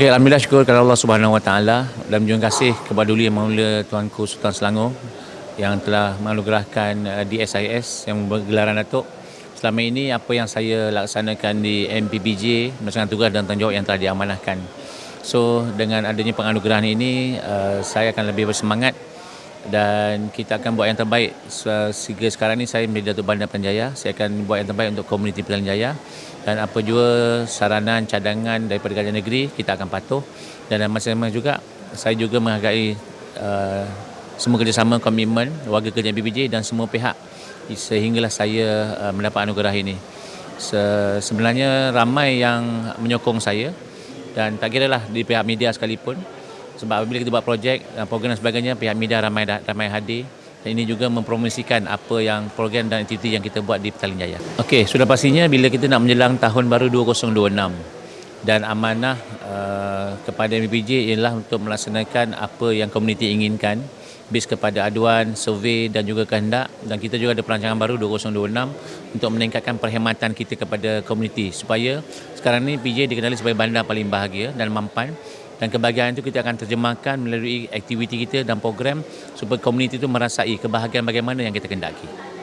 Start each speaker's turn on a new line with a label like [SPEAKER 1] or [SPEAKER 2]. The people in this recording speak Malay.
[SPEAKER 1] Okay, Alhamdulillah syukur kepada Allah Subhanahu Wa Taala dan terima kasih kepada Duli Yang Maula Tuanku Sultan Selangor yang telah menganugerahkan uh, DSIS yang bergelaran Datuk. Selama ini apa yang saya laksanakan di MPBJ melaksanakan tugas dan tanggungjawab yang telah diamanahkan. So dengan adanya penganugerahan ini uh, saya akan lebih bersemangat dan kita akan buat yang terbaik. Sehingga sekarang ni saya menjadi Datuk Bandar Penjaya saya akan buat yang terbaik untuk komuniti Pilihan Jaya. Dan apa jua saranan cadangan daripada kerajaan negeri kita akan patuh. Dan masa sama juga saya juga menghargai uh, semua kerjasama komitmen warga kerja BPJ dan semua pihak. Sehinggalah saya uh, mendapat anugerah ini. Se- sebenarnya ramai yang menyokong saya. Dan tak kira lah di pihak media sekalipun sebab apabila kita buat projek dan program dan sebagainya pihak media ramai ramai hadir. Dan ini juga mempromosikan apa yang program dan aktiviti yang kita buat di Petaling Jaya. Okey, sudah pastinya bila kita nak menjelang tahun baru 2026 dan amanah uh, kepada MPJ ialah untuk melaksanakan apa yang komuniti inginkan bis kepada aduan, survey dan juga kehendak. Dan kita juga ada perancangan baru 2026 untuk meningkatkan perkhidmatan kita kepada komuniti. Supaya sekarang ni PJ dikenali sebagai bandar paling bahagia dan mampan dan kebahagiaan itu kita akan terjemahkan melalui aktiviti kita dan program supaya komuniti itu merasai kebahagiaan bagaimana yang kita kendaki.